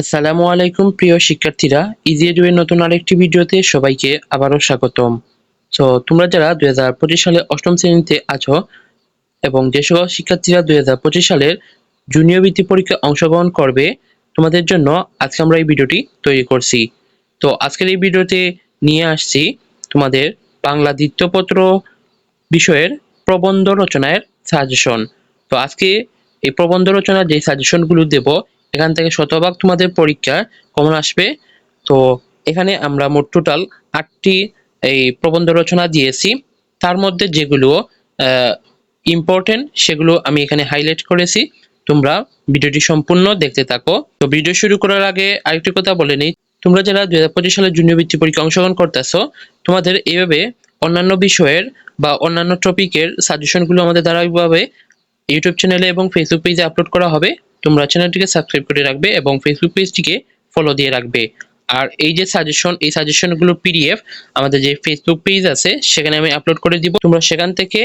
আসসালামু আলাইকুম, প্রিয় শিক্ষার্থীরা। ইজি এর নতুন আরেকটি ভিডিওতে সবাইকে আবারও স্বাগতম। তো তোমরা যারা দুই হাজার পঁচিশ সালে অষ্টম শ্রেণীতে আছো এবং যে সকল শিক্ষার্থীরা দুই হাজার পঁচিশ সালের জুনিয়র বৃত্তি পরীক্ষায় অংশগ্রহণ করবে, তোমাদের জন্য আজকে আমরা এই ভিডিওটি তৈরি করছি। তো, আজকের এই ভিডিওতে নিয়ে আসছি তোমাদের বাংলা দ্বিতীয়পত্র বিষয়ের প্রবন্ধ রচনার সাজেশন তো, আজকে এই প্রবন্ধ রচনার যে সাজেশনগুলো দেব এখান থেকে শতভাগ তোমাদের পরীক্ষা কমন আসবে। তো এখানে আমরা মোট টোটাল আটটি এই প্রবন্ধ রচনা দিয়েছি। তার মধ্যে যেগুলো ইম্পর্টেন্ট সেগুলো আমি এখানে হাইলাইট করেছি। তোমরা ভিডিওটি সম্পূর্ণ দেখতে থাকো। তো ভিডিও শুরু করার আগে আরেকটি কথা বলে নিই। তোমরা যারা দুই হাজার পঁচিশ সালে জুনিয়র বৃত্তি পরীক্ষা অংশগ্রহণ করতেছো, তোমাদের এইভাবে অন্যান্য বিষয়ের বা অন্যান্য টপিকের সাজেশনগুলো আমাদের ধারাবাহিকভাবে ইউটিউব চ্যানেলে এবং ফেসবুক পেজে আপলোড করা হবে। তোমরা চ্যানেলটিকে সাবস্ক্রাইব করে রাখবে এবং ফেসবুক পেজটিকে ফলো দিয়ে রাখবে। আর এই যে সাজেশন এই সাজেশনগুলো পিডিএফ আমাদের যে ফেসবুক পেজ আছে, সেখানে আমি আপলোড করে দিব। তোমরা সেখান থেকে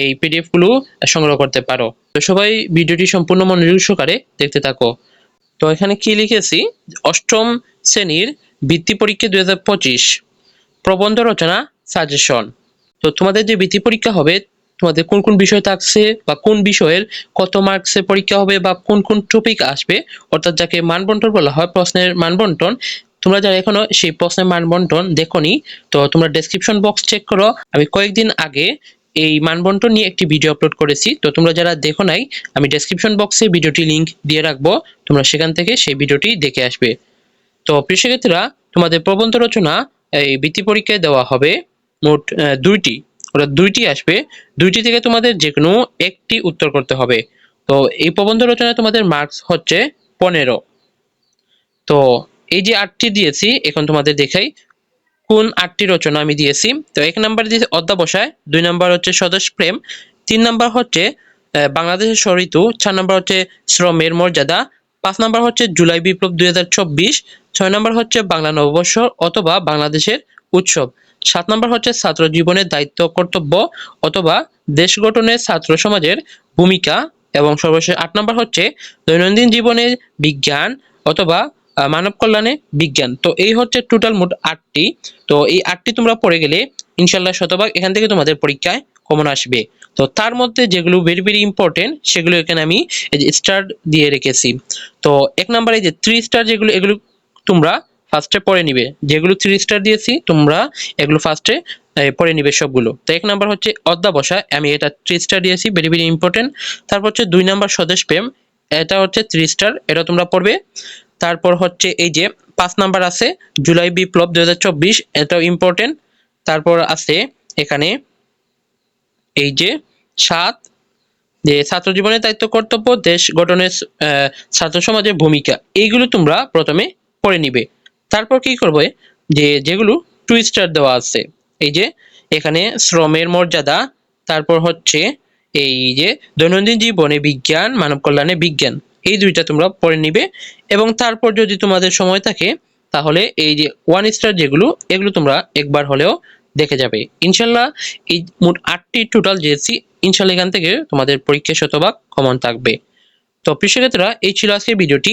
এই পিডিএফগুলো সংগ্রহ করতে পারো। তো সবাই ভিডিওটি সম্পূর্ণ মনোযোগ সহকারে দেখতে থাকো। তো এখানে কি লিখেছি? অষ্টম শ্রেণির বৃত্তি পরীক্ষা দুই হাজার পঁচিশ প্রবন্ধ রচনা সাজেশন তো তোমাদের যে বৃত্তি পরীক্ষা হবে তোমাদের কোন কোন বিষয় থাকছে বা কোন বিষয়ের কত মার্কসে পরীক্ষা হবে বা কোন কোন টপিক আসবে, অর্থাৎ যাকে মানবন্টন বলা হয়, প্রশ্নের মানবন্টন, তোমরা যারা এখনও সেই প্রশ্নের মানবন্টন দেখোনি, তো তোমরা ডেসক্রিপশন বক্স চেক করো। আমি কয়েকদিন আগে এই মানবন্টন নিয়ে একটি ভিডিও আপলোড করেছি, তো তোমরা যারা দেখো নাই, আমি ডেসক্রিপশন বক্সে ভিডিওটি লিংক দিয়ে রাখব, তোমরা সেখান থেকে সেই ভিডিওটি দেখে আসবে। তো প্রিয় শিক্ষার্থীরা, তোমাদের প্রবন্ধ রচনা এই বৃত্তি পরীক্ষায় দেওয়া হবে মোট দুইটি। অর্থাৎ দুইটি আসবে। দুইটি থেকে তোমাদের যে কোনো একটি উত্তর করতে হবে। তো এই প্রবন্ধ রচনায় তোমাদের মার্কস হচ্ছে পনেরো। তো এই যে আটটি দিয়েছি, এখন তোমাদের দেখাই কোন আটটি রচনা আমি দিয়েছি। তো এক নাম্বার দিয়েছি অধ্যাবসায়, দুই নাম্বার হচ্ছে স্বদেশ প্রেম, তিন নাম্বার হচ্ছে বাংলাদেশের সরিতু, চার নাম্বার হচ্ছে শ্রমের মর্যাদা, পাঁচ নাম্বার হচ্ছে জুলাই বিপ্লব দুই হাজার চব্বিশ, ছয় নাম্বার হচ্ছে বাংলা নববর্ষ অথবা বাংলাদেশের উৎসব। সাত নাম্বার হচ্ছে ছাত্র জীবনের দায়িত্ব, কর্তব্য অথবা দেশ গঠনে ছাত্র সমাজের ভূমিকা এবং সর্বশেষ আট নম্বর হচ্ছে দৈনন্দিন জীবনে বিজ্ঞান অথবা মানব কল্যাণে বিজ্ঞান। তো এই হচ্ছে টোটাল মোট আটটি। তো এই আটটি তোমরা পড়ে গেলে ইনশাল্লাহ শতভাগ এখান থেকে তোমাদের পরীক্ষায় কমন আসবে। তো তার মধ্যে যেগুলো ভেরি ভেরি ইম্পর্টেন্ট সেগুলো এখানে আমি স্টার দিয়ে রেখেছি। তো এক নাম্বারে যে থ্রি স্টার যেগুলো, এগুলো তোমরা ফার্স্টে পড়ে নিবে। যেগুলো থ্রি স্টার দিয়েছি, তোমরা এগুলো ফার্স্টে পড়ে নিবে সবগুলো। তো এক নাম্বার হচ্ছে অধ্যাবসা আমি এটা থ্রি স্টার দিয়েছি ভেরি ভেরি ইম্পর্টেন্ট তারপর হচ্ছে দুই নাম্বার স্বদেশ প্রেম। এটা হচ্ছে থ্রি স্টার এটা তোমরা পড়বে। তারপর হচ্ছে এই যে পাঁচ নাম্বার আছে, জুলাই বিপ্লব দুই হাজার চব্বিশ, এটাও ইম্পর্টেন্ট তারপর আছে এখানে এই যে সাত, যে ছাত্র জীবনের দায়িত্ব, কর্তব্য, দেশ গঠনের ছাত্র সমাজের ভূমিকা। এইগুলো তোমরা প্রথমে পড়ে নিবে। তারপর কি করবে যে যেগুলো টু স্টার দেওয়া আছে। এই যে এখানে শ্রমের মর্যাদা, তারপর হচ্ছে এই যে দৈনন্দিন জীবনে বিজ্ঞান, মানব কল্যাণে বিজ্ঞান, এই দুইটা তোমরা পড়ে নিবে। এবং তারপর যদি তোমাদের সময় থাকে, তাহলে এই যে ওয়ান স্টার যেগুলো, এগুলো তোমরা একবার হলেও দেখে যাবে। ইনশাল্লাহ এই মোট আটটি টোটাল দিয়েছি ইনশাল্লাহ এখান থেকে তোমাদের পরীক্ষা শতভাগ কমন থাকবে। তো প্রিয় এই ছিল আজকের ভিডিওটি।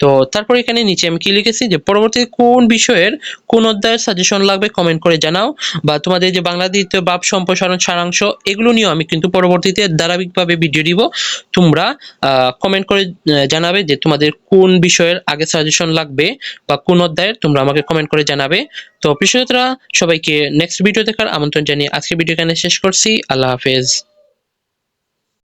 তো তারপর এখানে নিচে আমি কি লিখেছি যে পরবর্তীতে কোন বিষয়ের কোন অধ্যায়ের সাজেশন লাগবে কমেন্ট করে জানাও বা তোমাদের যে বাংলা দ্বিতীয় ভাব সম্প্রসারণ সারাংশ, এগুলো নিয়েও আমি কিন্তু পরবর্তীতে ধারাবাহিকভাবে ভিডিও দিব। তোমরা কমেন্ট করে জানাবে যে তোমাদের কোন বিষয়ের আগে সাজেশন লাগবে বা কোন অধ্যায়ের তোমরা আমাকে কমেন্ট করে জানাবে। তো প্রিয় সবাইকে নেক্সট ভিডিও দেখার আমন্ত্রণ জানিয়ে আজকের ভিডিও এখানে শেষ করছি। আল্লাহ হাফেজ।